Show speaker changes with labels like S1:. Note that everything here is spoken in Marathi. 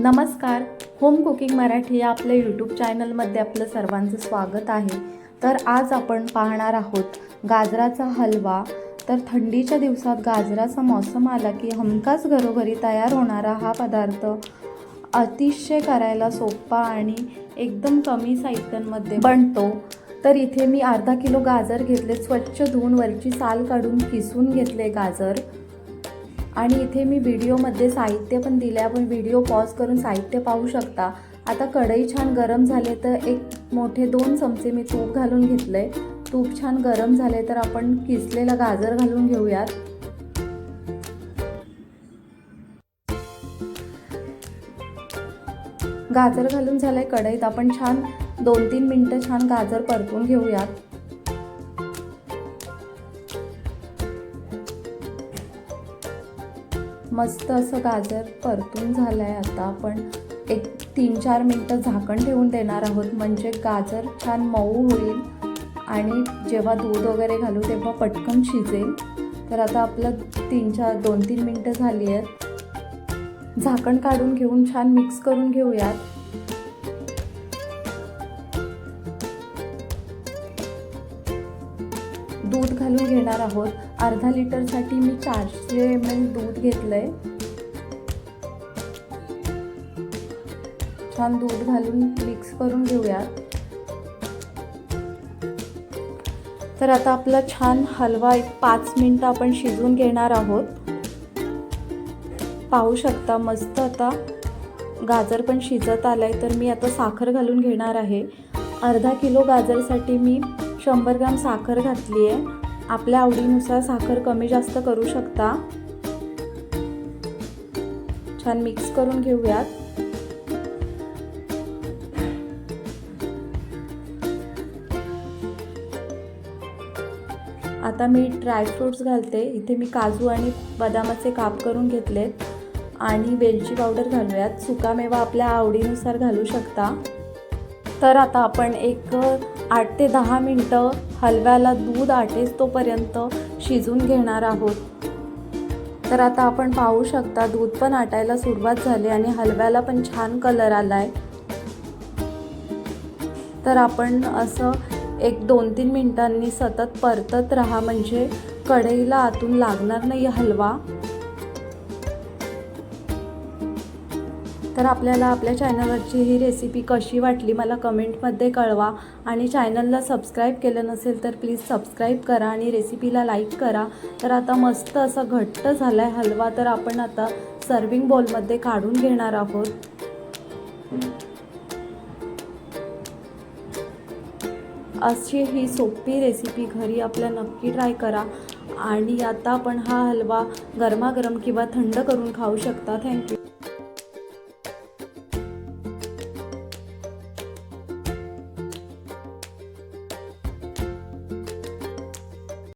S1: नमस्कार. होम कुकिंग मराठी या आपल्या यूट्यूब चॅनलमध्ये आपलं सर्वांचं स्वागत आहे. तर आज आपण पाहणार आहोत गाजराचा हलवा. तर थंडीच्या दिवसात गाजराचा मौसम आला की हमखास घरोघरी तयार होणारा हा पदार्थ अतिशय करायला सोपा आणि एकदम कमी साहित्यांमध्ये बनतो. तर इथे मी अर्धा किलो गाजर घेतले. स्वच्छ धुवून वरची साल काढून किसून घेतले गाजर. आणि इथे मी व्हिडिओमध्ये साहित्य पण दिले आपण व्हिडिओ पॉज करून साहित्य पाहू शकता. आता कढई छान गरम झाले तर एक मोठे दोन चमचे मी तूप घालून घेतलं आहे तूप छान गरम झाले तर आपण किसलेला गाजर घालून घेऊयात. गाजर घालून झालंय कढईत. आपण छान दोन तीन मिनटं छान गाजर परतून घेऊयात. मस्त असं गाजर परतून झालं आहे आता आपण. एक तीन चार मिनटं झाकण ठेवून देणार आहोत. म्हणजे गाजर छान मऊ होईल. आणि जेव्हा दूध वगैरे घालू तेव्हा पटकन शिजेल. तर आता आपलं तीन चार दोन तीन मिनटं झाली आहेत. झाकण काढून घेऊन छान मिक्स करून घेऊयात. दूध घालून घेणार आहोत. अर्धा लिटरसाठी मी चारशे एम एल दूध घेतलंय. छान दूध घालून मिक्स करून घेऊयात तर आता आपला छान हलवा एक पाच मिनटं आपण शिजवून घेणार आहोत. पाहू शकता मस्त आता गाजर पण शिजत आलाय. तर मी आता साखर घालून घेणार आहे. अर्धा किलो गाजरसाठी मी शंभर ग्राम साखर घातली आहे आपल्या आवडीनुसार साखर कमी जास्त करू शकता. छान मिक्स करून घेऊयात. आता मी ड्रायफ्रूट्स घालते. इथे मी काजू आणि बदामाचे काप करून घेतलेत. आणि वेलची पावडर घालूयात. सुकामेवा आपल्या आवडीनुसार घालू शकता. तर आता आपण एक आठ ते दहा मिनटं हलव्याला दूध आटेस तोपर्यंत शिजून घेणार आहोत. तर आता आपण पाहू शकता दूध पण आटायला सुरुवात झाली आणि हलव्याला पण छान कलर आला आहे तर आपण असं एक दोन तीन मिनटांनी सतत परतत राहा म्हणजे कढईला आतून लागणार नाही हलवा. तर आपल्याला आपल्या चॅनलवरची ही रेसिपी कशी वाटली मला कमेंटमध्ये कळवा. आणि चॅनलला सबस्क्राईब केलं नसेल तर प्लीज सबस्क्राईब करा आणि रेसिपीला लाईक करा. तर आता मस्त असं घट्ट झाला आहे हलवा तर आपण आता सर्विंग बॉलमध्ये काढून घेणार आहोत. अशी ही सोपी रेसिपी घरी आपल्या नक्की ट्राय करा. आणि आता आपण हा हलवा गरमागरम किंवा थंड करून खाऊ शकता. थँक्यू